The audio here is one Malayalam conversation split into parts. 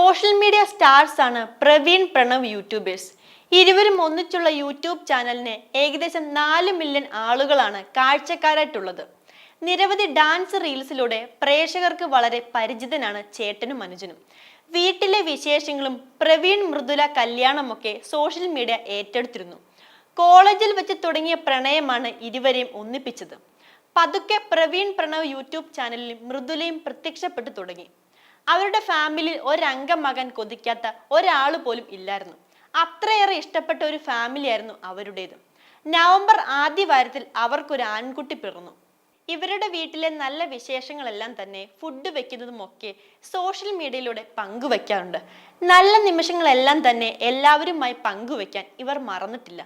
സോഷ്യൽ മീഡിയ സ്റ്റാർസ് ആണ് പ്രവീൺ പ്രണവ് യൂട്യൂബേഴ്സ് ഇരുവരും ഒന്നിച്ചുള്ള യൂട്യൂബ് ചാനലിന് ഏകദേശം നാല് മില്യൺ ആളുകളാണ് കാഴ്ചക്കാരായിട്ടുള്ളത്. നിരവധി ഡാൻസ് റീൽസിലൂടെ പ്രേക്ഷകർക്ക് വളരെ പരിചിതനാണ് ചേട്ടനും അനുജനും. വീട്ടിലെ വിശേഷങ്ങളും പ്രവീൺ മൃദുല കല്യാണമൊക്കെ സോഷ്യൽ മീഡിയ ഏറ്റെടുത്തിരുന്നു. കോളേജിൽ വെച്ച് തുടങ്ങിയ പ്രണയമാണ് ഇരുവരെയും ഒന്നിപ്പിച്ചത്. പതുക്കെ പ്രവീൺ പ്രണവ് യൂട്യൂബ് ചാനലിൽ മൃദുലയും പ്രത്യക്ഷപ്പെട്ടു തുടങ്ങി. അവരുടെ ഫാമിലിയിൽ മകൻ കൊതിക്കാത്ത ഒരാൾ പോലും ഇല്ലായിരുന്നു. അത്രയേറെ ഇഷ്ടപ്പെട്ട ഒരു ഫാമിലി ആയിരുന്നു അവരുടേത്. നവംബർ ആദ്യ വാരത്തിൽ അവർക്കൊരു ആൺകുട്ടി പിറന്നു. ഇവരുടെ വീട്ടിലെ നല്ല വിശേഷങ്ങളെല്ലാം തന്നെ ഫുഡ് വെക്കുന്നതുമൊക്കെ സോഷ്യൽ മീഡിയയിലൂടെ പങ്കുവെക്കാറുണ്ട്. നല്ല നിമിഷങ്ങളെല്ലാം തന്നെ എല്ലാവരുമായി പങ്കുവെക്കാൻ ഇവർ മറന്നിട്ടില്ല.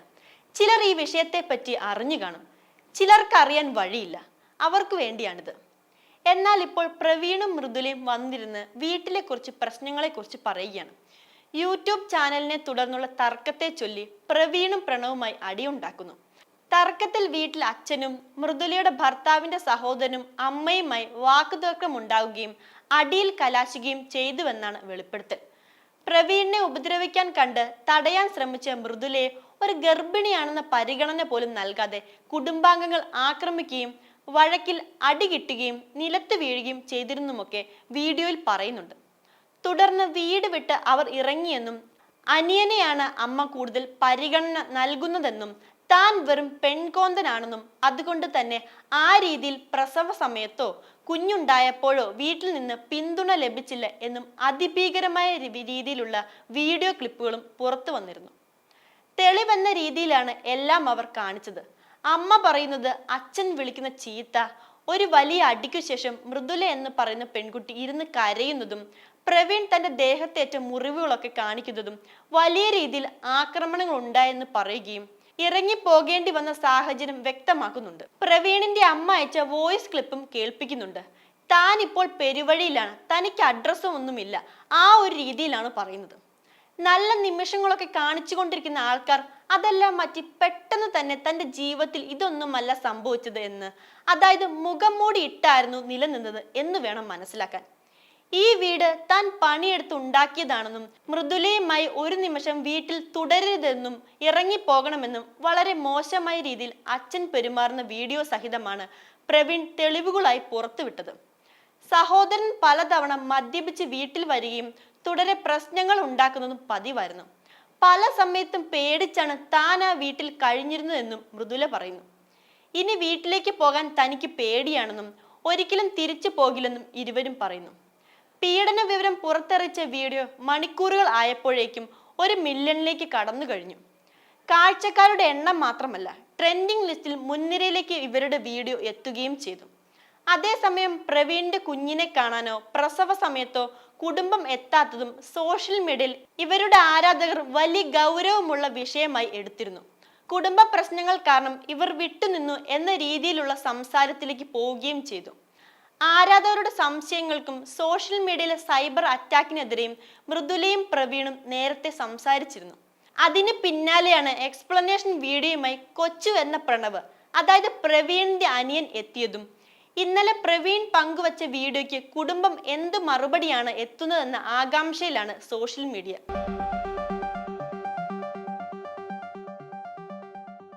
ചിലർ ഈ വിഷയത്തെപ്പറ്റി അറിഞ്ഞു കാണും. ചിലർക്ക് അറിയാൻ വഴിയില്ല. അവർക്ക് വേണ്ടിയാണിത്. എന്നാൽ ഇപ്പോൾ പ്രവീണും മൃദുലയും വന്നിരുന്ന് വീട്ടിലെ കുറിച്ച് പ്രശ്നങ്ങളെ കുറിച്ച് പറയുകയാണ്. യൂട്യൂബ് ചാനലിനെ തുടർന്നുള്ള തർക്കത്തെ ചൊല്ലി പ്രവീണും പ്രണവുമായി അടിയുണ്ടാക്കുന്നു. തർക്കത്തിൽ വീട്ടിൽ അച്ഛനും മൃദുലയുടെ ഭർത്താവിന്റെ സഹോദരനും അമ്മയുമായി വാക്കുതർക്കം ഉണ്ടാവുകയും അടിയിൽ കലാശിക്കുകയും ചെയ്തുവെന്നാണ് വെളിപ്പെടുത്തൽ. പ്രവീണിനെ ഉപദ്രവിക്കാൻ കണ്ട് തടയാൻ ശ്രമിച്ച മൃദുലയെ ഒരു ഗർഭിണിയാണെന്ന പരിഗണന പോലും നൽകാതെ കുടുംബാംഗങ്ങൾ ആക്രമിക്കുകയും വഴക്കിൽ അടി കിട്ടുകയും നിലത്ത് വീഴുകയും ചെയ്തിരുന്നുമൊക്കെ വീഡിയോയിൽ പറയുന്നുണ്ട്. തുടർന്ന് വീട് വിട്ട് അവർ ഇറങ്ങിയെന്നും അനിയനെയാണ് അമ്മ കൂടുതൽ പരിഗണന നൽകുന്നതെന്നും താൻ വെറും പെൺകോന്തനാണെന്നും അതുകൊണ്ട് തന്നെ ആ രീതിയിൽ പ്രസവ സമയത്തോ കുഞ്ഞുണ്ടായപ്പോഴോ വീട്ടിൽ നിന്ന് പിന്തുണ ലഭിച്ചില്ല എന്നും അതിഭീകരമായ രീതിയിലുള്ള വീഡിയോ ക്ലിപ്പുകളും പുറത്തു വന്നിരുന്നു. തെളിവെന്ന രീതിയിലാണ് എല്ലാം അവർ കാണിച്ചത്. അമ്മ പറയുന്നത് അച്ഛൻ വിളിക്കുന്ന ചീത്ത ഒരു വലിയ അടിക്കു ശേഷം മൃദുല എന്ന് പറയുന്ന പെൺകുട്ടി ഇരുന്ന് കരയുന്നതും പ്രവീൺ തന്റെ ദേഹത്തേറ്റ മുറിവുകളൊക്കെ കാണിക്കുന്നതും വലിയ രീതിയിൽ ആക്രമണങ്ങൾ ഉണ്ടായെന്ന് പറയുകയും ഇറങ്ങി പോകേണ്ടി വന്ന സാഹചര്യം വ്യക്തമാക്കുന്നുണ്ട്. പ്രവീണിന്റെ അമ്മ അയച്ച വോയിസ് ക്ലിപ്പും കേൾപ്പിക്കുന്നുണ്ട്. താൻ ഇപ്പോൾ പെരുവഴിയിലാണ് തനിക്ക് അഡ്രസ്സും ഒന്നുമില്ല ആ ഒരു രീതിയിലാണ് പറയുന്നത്. നല്ല നിമിഷങ്ങളൊക്കെ കാണിച്ചു കൊണ്ടിരിക്കുന്ന ആൾക്കാർ അതെല്ലാം മാറ്റി പെട്ടെന്ന് തന്നെ തന്റെ ജീവിതത്തിൽ ഇതൊന്നുമല്ല സംഭവിച്ചത് എന്ന്. അതായത് മുഖം മൂടി ഇട്ടായിരുന്നു നിലനിന്നത് എന്ന് വേണം മനസ്സിലാക്കാൻ. ഈ വീട് താൻ പണിയെടുത്ത് ഉണ്ടാക്കിയതാണെന്നും മൃദുലയുമായി ഒരു നിമിഷം വീട്ടിൽ തുടരരുതെന്നും ഇറങ്ങിപ്പോകണമെന്നും വളരെ മോശമായ രീതിയിൽ അച്ഛൻ പെരുമാറുന്ന വീഡിയോ സഹിതമാണ് പ്രവീൺ തെളിവുകളായി പുറത്തുവിട്ടത്. സഹോദരൻ പലതവണ മദ്യപിച്ച് വീട്ടിൽ വരികയും തുടരെ പ്രശ്നങ്ങൾ ഉണ്ടാക്കുന്നതും പതിവായിരുന്നു. പല സമയത്തും പേടിച്ചാണ് താൻ ആ വീട്ടിൽ കഴിഞ്ഞിരുന്നതെന്നും മൃദുല പറയുന്നു. ഇനി വീട്ടിലേക്ക് പോകാൻ തനിക്ക് പേടിയാണെന്നും ഒരിക്കലും തിരിച്ചു പോകില്ലെന്നും ഇരുവരും പറയുന്നു. പീഡന വിവരം പുറത്തെറിച്ച വീഡിയോ മണിക്കൂറുകൾ ആയപ്പോഴേക്കും ഒരു മില്യണിലേക്ക് കടന്നു കഴിഞ്ഞു. കാഴ്ചക്കാരുടെ എണ്ണം മാത്രമല്ല ട്രെൻഡിംഗ് ലിസ്റ്റിൽ മുൻനിരയിലേക്ക് ഇവരുടെ വീഡിയോ എത്തുകയും ചെയ്തു. അതേസമയം പ്രവീണിന്റെ കുഞ്ഞിനെ കാണാനോ പ്രസവ സമയത്തോ കുടുംബം എത്താത്തതും സോഷ്യൽ മീഡിയയിൽ ഇവരുടെ ആരാധകർ വലിയ ഗൗരവമുള്ള വിഷയമായി എടുത്തിരുന്നു. കുടുംബ പ്രശ്നങ്ങൾ കാരണം ഇവർ വിട്ടുനിന്നു എന്ന രീതിയിലുള്ള സംസാരത്തിലേക്ക് പോവുകയും ചെയ്തു. ആരാധകരുടെ സംശയങ്ങൾക്കും സോഷ്യൽ മീഡിയയിലെ സൈബർ അറ്റാക്കിനെതിരെയും മൃദുലയും പ്രവീണും നേരത്തെ സംസാരിച്ചിരുന്നു. അതിന് പിന്നാലെയാണ് എക്സ്പ്ലനേഷൻ വീഡിയോയുമായി കൊച്ചു എന്ന പ്രണവ് അതായത് പ്രവീണിന്റെ അനിയൻ എത്തിയതും ഇന്നലെ പ്രവീൺ പങ്കുവച്ച വീഡിയോയ്ക്ക് കുടുംബം എന്ത് മറുപടിയാണ് എത്തുന്നതെന്ന ആകാംക്ഷയിലാണ് സോഷ്യൽ മീഡിയ.